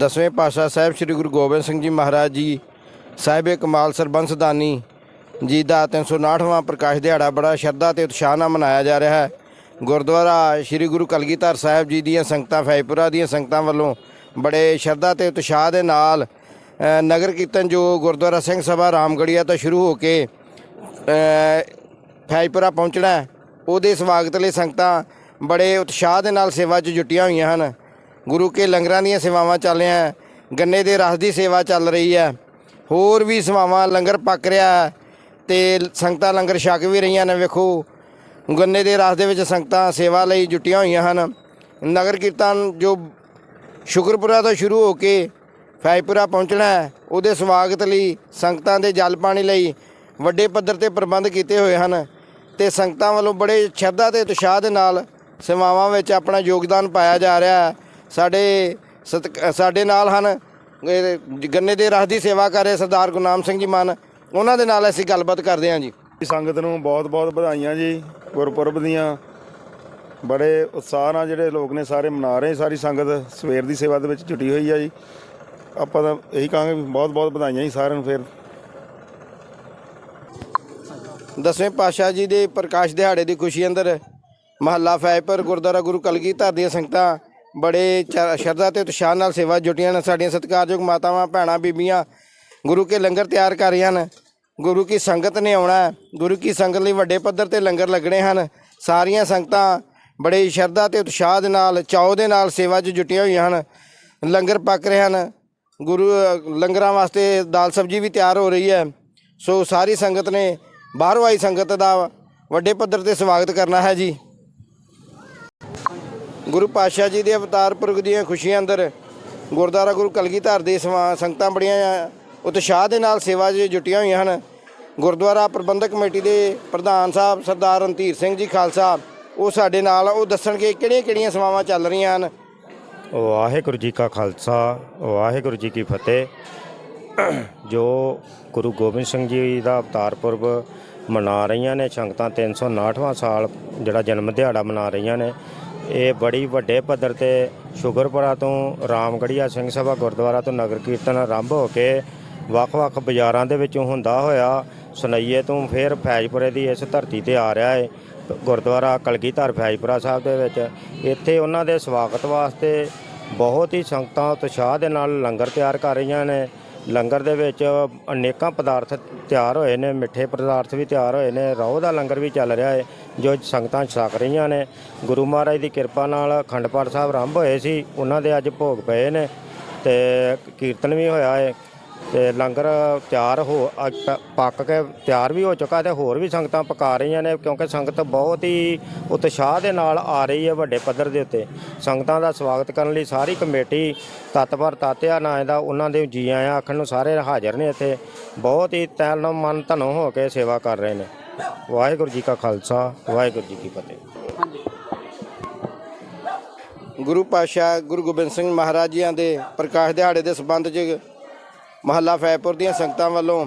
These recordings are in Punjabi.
ਦਸਵੇਂ ਪਾਤਸ਼ਾਹ ਸਾਹਿਬ ਸ੍ਰੀ ਗੁਰੂ ਗੋਬਿੰਦ ਸਿੰਘ ਜੀ ਮਹਾਰਾਜ ਜੀ ਸਾਹਿਬੇ ਕਮਾਲ ਸਰਬੰਸ ਦਾਨੀ ਜੀ ਦਾ 359ਵਾਂ ਪ੍ਰਕਾਸ਼ ਦਿਹਾੜਾ ਬੜਾ ਸ਼ਰਧਾ ਤੇ ਉਤਸ਼ਾਹ ਨਾਲ ਮਨਾਇਆ ਜਾ ਰਿਹਾ ਹੈ। ਗੁਰਦੁਆਰਾ ਸ੍ਰੀ ਗੁਰੂ ਕਲਗੀਧਰ ਸਾਹਿਬ ਜੀ ਦੀਆਂ ਸੰਗਤਾਂ ਫੈਪੁਰਾ ਦੀਆਂ ਸੰਗਤਾਂ ਵੱਲੋਂ ਬੜੇ ਸ਼ਰਧਾ ਤੇ ਉਤਸ਼ਾਹ ਦੇ ਨਾਲ ਨਗਰ ਕੀਰਤਨ ਜੋ ਗੁਰਦੁਆਰਾ ਸਿੰਘ ਸਭਾ ਰਾਮਗੜੀਆ ਤੋਂ ਸ਼ੁਰੂ ਹੋ ਕੇ ਅ, ਫੈਜਪੁਰਾ ਪਹੁੰਚਣਾ ਉਹਦੇ ਸਵਾਗਤ ਲਈ ਸੰਗਤਾਂ ਬੜੇ ਉਤਸ਼ਾਹ ਦੇ ਨਾਲ ਸੇਵਾ 'ਚ ਜੁਟੀਆਂ ਹੋਈਆਂ ਹਨ। ਗੁਰੂ ਕੇ ਲੰਗਰਾਂ ਦੀਆਂ ਸੇਵਾਵਾਂ ਚੱਲ ਰਹੀਆਂ ਗੰਨੇ ਦੇ ਰਸ ਦੀ ਸੇਵਾ ਚੱਲ ਰਹੀ ਹੈ, ਹੋਰ ਵੀ ਸੇਵਾਵਾਂ, ਲੰਗਰ ਪੱਕ ਰਿਹਾ ਹੈ ਤੇ ਸੰਗਤਾਂ ਲੰਗਰ ਛਕ ਵੀ ਰਹੀਆਂ ਨੇ, ਵੇਖੋ। ਗੰਨੇ ਦੇ ਰਸ ਦੇ ਵਿੱਚ ਸੰਗਤਾਂ ਸੇਵਾ ਲਈ ਜੁਟੀਆਂ ਹੋਈਆਂ ਹਨ। ਨਗਰ ਕੀਰਤਨ ਜੋ ਸ਼ੁਕਰਪੁਰਾ ਤੋਂ ਸ਼ੁਰੂ ਹੋ ਕੇ ਫੈਜਪੁਰਾ ਪਹੁੰਚਣਾ ਹੈ, ਉਹਦੇ ਸਵਾਗਤ ਲਈ ਸੰਗਤਾਂ ਦੇ ਜਲ ਪਾਣੀ ਲਈ ਵੱਡੇ ਪੱਧਰ ਤੇ ਪ੍ਰਬੰਧ ਕੀਤੇ ਹੋਏ ਹਨ ਤੇ ਸੰਗਤਾਂ ਵੱਲੋਂ ਬੜੇ ਸ਼ਰਧਾ ਤੇ ਉਤਸ਼ਾਹ ਦੇ ਨਾਲ ਸੇਵਾਵਾਂ ਵਿੱਚ ਆਪਣਾ ਯੋਗਦਾਨ ਪਾਇਆ ਜਾ ਰਿਹਾ ਹੈ। ਸਾਡੇ ਸਾਡੇ ਨਾਲ ਹਨ। ਗੰਨੇ ਦੇ ਰਸ ਦੀ ਸੇਵਾ ਕਰ ਰਹੇ ਸਰਦਾਰ ਗੁਰਨਾਮ ਸਿੰਘ ਜੀ ਮਾਨ। ਉਹਨਾਂ ਦੇ ਨਾਲ ਅਸੀਂ ਗੱਲਬਾਤ ਕਰਦੇ ਹਾਂ ਜੀ। ਸੰਗਤ ਨੂੰ ਬਹੁਤ-ਬਹੁਤ ਵਧਾਈਆਂ ਜੀ ਗੁਰਪੁਰਬ ਦੀਆਂ। ਬੜੇ ਉਤਸ਼ਾਹ ਨਾਲ ਜਿਹੜੇ ਲੋਕ ਨੇ ਸਾਰੇ ਮਨਾ ਰਹੇ ਸਾਰੀ ਸੰਗਤ ਸਵੇਰ ਦੀ ਸੇਵਾ ਦੇ ਵਿੱਚ ਜੁਟੀ ਹੋਈ ਆ ਜੀ। ਆਪਾਂ ਤਾਂ ਇਹੀ ਕਹਾਂਗੇ ਵੀ ਬਹੁਤ-ਬਹੁਤ ਵਧਾਈਆਂ ਜੀ ਸਾਰਿਆਂ ਨੂੰ ਫਿਰ। ਦਸਵੇਂ ਪਾਤਸ਼ਾਹ ਜੀ ਦੇ ਪ੍ਰਕਾਸ਼ ਦਿਹਾੜੇ ਦੀ ਖੁਸ਼ੀ ਅੰਦਰ ਮਹੱਲਾ ਫੈਪਰ ਗੁਰਦੁਆਰਾ ਗੁਰੂ ਕਲਗੀਧਰ ਦੀਆਂ ਸੰਗਤਾਂ ਬੜੇ ਚ- ਸ਼ਰਧਾ ਤੇ ਉਤਸ਼ਾਹ ਨਾਲ ਸੇਵਾ 'ਚ ਜੁਟੀਆਂ ਨੇ। ਸਾਡੀਆਂ ਸਤਿਕਾਰਯੋਗ ਮਾਤਾਵਾਂ ਭੈਣਾਂ ਬੀਬੀਆਂ ਗੁਰੂ ਕੇ ਲੰਗਰ ਤਿਆਰ ਕਰ ਰਹੀਆਂ ਹਨ ਗੁਰੂ ਕੀ ਸੰਗਤ ਨੇ ਆਉਣਾ ਹੈ। ਗੁਰੂ ਕੀ ਸੰਗਤ ਲਈ ਵੱਡੇ ਪੱਧਰ ਤੇ ਲੰਗਰ ਲੱਗਣੇ ਹਨ। ਸਾਰੀਆਂ ਸੰਗਤਾਂ ਬੜੇ ਸ਼ਰਧਾ ਤੇ ਉਤਸ਼ਾਹ ਦੇ ਨਾਲ ਚਾਅ ਦੇ ਨਾਲ ਸੇਵਾ 'ਚ ਜੁਟੀਆਂ ਹੋਈਆਂ ਹਨ। ਲੰਗਰ ਪੱਕ ਰਹੇ ਹਨ। ਗੁਰੂ ਅ, ਲੰਗਰਾਂ ਵਾਸਤੇ ਦਾਲ ਸਬਜੀ ਵੀ ਤਿਆਰ ਹੋ ਰਹੀ ਹੈ। ਸੋ ਸਾਰੀ ਸੰਗਤ ਨੇ ਬਾਹਰੋਂ ਆਈ ਸੰਗਤ ਦਾ ਵੱਡੇ ਪੱਧਰ ਤੇ ਸਵਾਗਤ ਕਰਨਾ ਹੈ ਜੀ। ਗੁਰੂ ਪਾਤਸ਼ਾਹ ਜੀ ਦੇ ਅਵਤਾਰ ਪੁਰਖ ਦੀਆਂ ਖੁਸ਼ੀਆਂ ਅੰਦਰ ਗੁਰਦੁਆਰਾ ਗੁਰੂ ਕਲਗੀਧਰ ਦੇ ਸਵਾ- ਸੰਗਤਾਂ ਬੜੀਆਂ ਉਤਸ਼ਾਹ ਦੇ ਨਾਲ ਸੇਵਾ 'ਚ ਜੁਟੀਆਂ ਹੋਈਆਂ ਹਨ। ਗੁਰਦੁਆਰਾ ਪ੍ਰਬੰਧਕ ਕਮੇਟੀ ਦੇ ਪ੍ਰਧਾਨ ਸਾਹਿਬ ਸਰਦਾਰ ਰਣਧੀਰ ਸਿੰਘ ਜੀ ਖਾਲਸਾ, ਉਹ ਸਾਡੇ ਨਾਲ, ਉਹ ਦੱਸਣਗੇ ਕਿਹੜੀਆਂ ਕਿਹੜੀਆਂ ਸੇਵਾਵਾਂ ਚੱਲ ਰਹੀਆਂ ਹਨ। ਵਾਹਿਗੁਰੂ ਜੀ ਕਾ ਖਾਲਸਾ, ਵਾਹਿਗੁਰੂ ਜੀ ਕੀ ਫਤਿਹ। ਜੋ ਗੁਰੂ ਗੋਬਿੰਦ ਸਿੰਘ ਜੀ ਦਾ ਅਵਤਾਰ ਪੁਰਬ ਮਨਾ ਰਹੀਆਂ ਨੇ, ਸੰਗਤਾਂ 359ਵਾਂ ਸਾਲ ਜਿਹੜਾ ਜਨਮ ਦਿਹਾੜਾ ਮਨਾ ਰਹੀਆਂ ਨੇ ਇਹ ਬੜੀ ਵੱਡੇ ਪੱਧਰ ਤੇ ਸ਼ੁਗਰਪੁਰਾ ਤੋਂ ਰਾਮਗੜੀਆ ਸਿੰਘ ਸਭਾ ਗੁਰਦੁਆਰਾ ਤੋਂ ਨਗਰ ਕੀਰਤਨ ਆਰੰਭ ਹੋ ਕੇ ਵੱਖ-ਵੱਖ ਬਾਜ਼ਾਰਾਂ ਦੇ ਵਿੱਚੋਂ ਹੁੰਦਾ ਹੋਇਆ ਸੁਨਈਏ ਤੋਂ ਫਿਰ ਫੈਜਪੁਰੇ ਦੀ ਇਸ ਧਰਤੀ ਤੇ ਆ ਰਿਹਾ ਹੈ ਗੁਰਦੁਆਰਾ ਕਲਗੀਧਰ ਫੈਜਪੁਰਾ ਸਾਹਿਬ ਦੇ ਵਿੱਚ। ਇੱਥੇ ਉਹਨਾਂ ਦੇ ਸਵਾਗਤ ਵਾਸਤੇ ਬਹੁਤ ਹੀ ਸੰਗਤਾਂ ਉਤਸ਼ਾਹ ਦੇ ਨਾਲ ਲੰਗਰ ਤਿਆਰ ਕਰ ਰਹੀਆਂ ਨੇ। ਲੰਗਰ ਦੇ ਵਿੱਚ ਅਨੇਕਾਂ ਪਦਾਰਥ ਤਿਆਰ ਹੋਏ ਨੇ, ਮਿੱਠੇ ਪਦਾਰਥ ਵੀ ਤਿਆਰ ਹੋਏ ਨੇ, ਰੋਹ ਦਾ ਲੰਗਰ ਵੀ ਚੱਲ ਰਿਹਾ ਹੈ ਜੋ ਸੰਗਤਾਂ ਛਕ ਰਹੀਆਂ ਨੇ। ਗੁਰੂ ਮਹਾਰਾਜ ਦੀ ਕਿਰਪਾ ਨਾਲ ਅਖੰਡ ਪਾਠ ਸਾਹਿਬ ਆਰੰਭ ਹੋਏ ਸੀ। ਉਹਨਾਂ ਦੇ ਅੱਜ ਭੋਗ ਪਏ ਨੇ ਤੇ ਕੀਰਤਨ ਵੀ ਹੋਇਆ ਹੈ ਤੇ ਲੰਗਰ ਤਿਆਰ ਹੋ ਪੱਕ ਕੇ ਤਿਆਰ ਵੀ ਹੋ ਚੁੱਕਾ ਤੇ ਹੋਰ ਵੀ ਸੰਗਤਾਂ ਪਕਾ ਰਹੀਆਂ ਨੇ ਕਿਉਂਕਿ ਸੰਗਤ ਬਹੁਤ ਹੀ ਉਤਸ਼ਾਹ ਦੇ ਨਾਲ ਆ ਰਹੀ ਹੈ ਵੱਡੇ ਪੱਧਰ ਦੇ ਉੱਤੇ। ਸੰਗਤਾਂ ਦਾ ਸਵਾਗਤ ਕਰਨ ਲਈ ਸਾਰੀ ਕਮੇਟੀ ਤਤਪਰ ਤਾਤਿਆ ਨਾਂ ਦਾ ਉਹਨਾਂ ਦੇ ਜੀ ਆਇਆਂ ਆਖਣ ਨੂੰ ਸਾਰੇ ਹਾਜ਼ਰ ਨੇ ਇੱਥੇ। ਬਹੁਤ ਹੀ ਤਨ ਮਨ ਧਨੋ ਹੋ ਕੇ ਸੇਵਾ ਕਰ ਰਹੇ ਨੇ। ਵਾਹਿਗੁਰੂ ਜੀ ਕਾ ਖਾਲਸਾ, ਵਾਹਿਗੁਰੂ ਜੀ ਕੀ ਫਤਿਹ। ਗੁਰੂ ਪਾਤਸ਼ਾਹ ਗੁਰੂ ਗੋਬਿੰਦ ਸਿੰਘ ਮਹਾਰਾਜ ਜੀਆਂ ਦੇ ਪ੍ਰਕਾਸ਼ ਦਿਹਾੜੇ ਦੇ ਸਬੰਧ 'ਚ ਮਹੱਲਾ ਫੈਪੁਰ ਦੀਆਂ ਸੰਗਤਾਂ ਵੱਲੋਂ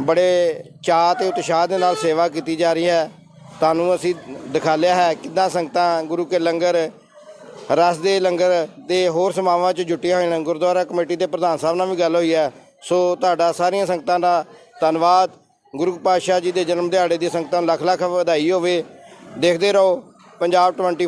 ਬੜੇ ਚਾਅ ਤੇ ਉਤਸ਼ਾਹ ਦੇ ਨਾਲ ਸੇਵਾ ਕੀਤੀ ਜਾ ਰਹੀ ਹੈ। ਤੁਹਾਨੂੰ ਅਸੀਂ ਦਿਖਾਲਿਆ ਹੈ ਕਿੱਦਾਂ ਸੰਗਤਾਂ ਗੁਰੂ ਕੇ ਲੰਗਰ, ਰਸ ਦੇ ਲੰਗਰ ਦੇ ਹੋਰ ਸਮਾਵਾਂ 'ਚ ਜੁਟੀਆਂ ਹੋਈਆਂ ਨੇ। ਗੁਰਦੁਆਰਾ ਕਮੇਟੀ ਦੇ ਪ੍ਰਧਾਨ ਸਾਹਿਬ ਨਾਲ ਵੀ ਗੱਲ ਹੋਈ ਹੈ। ਸੋ ਤੁਹਾਡਾ ਸਾਰੀਆਂ ਸੰਗਤਾਂ ਦਾ ਧੰਨਵਾਦ। ਗੁਰੂ ਪਾਤਸ਼ਾਹ ਜੀ ਦੇ ਜਨਮ ਦਿਹਾੜੇ ਦੀ ਸੰਗਤਾਂ ਨੂੰ ਲੱਖ ਲੱਖ ਵਧਾਈ ਹੋਵੇ। ਦੇਖਦੇ ਰਹੋ ਪੰਜਾਬ 24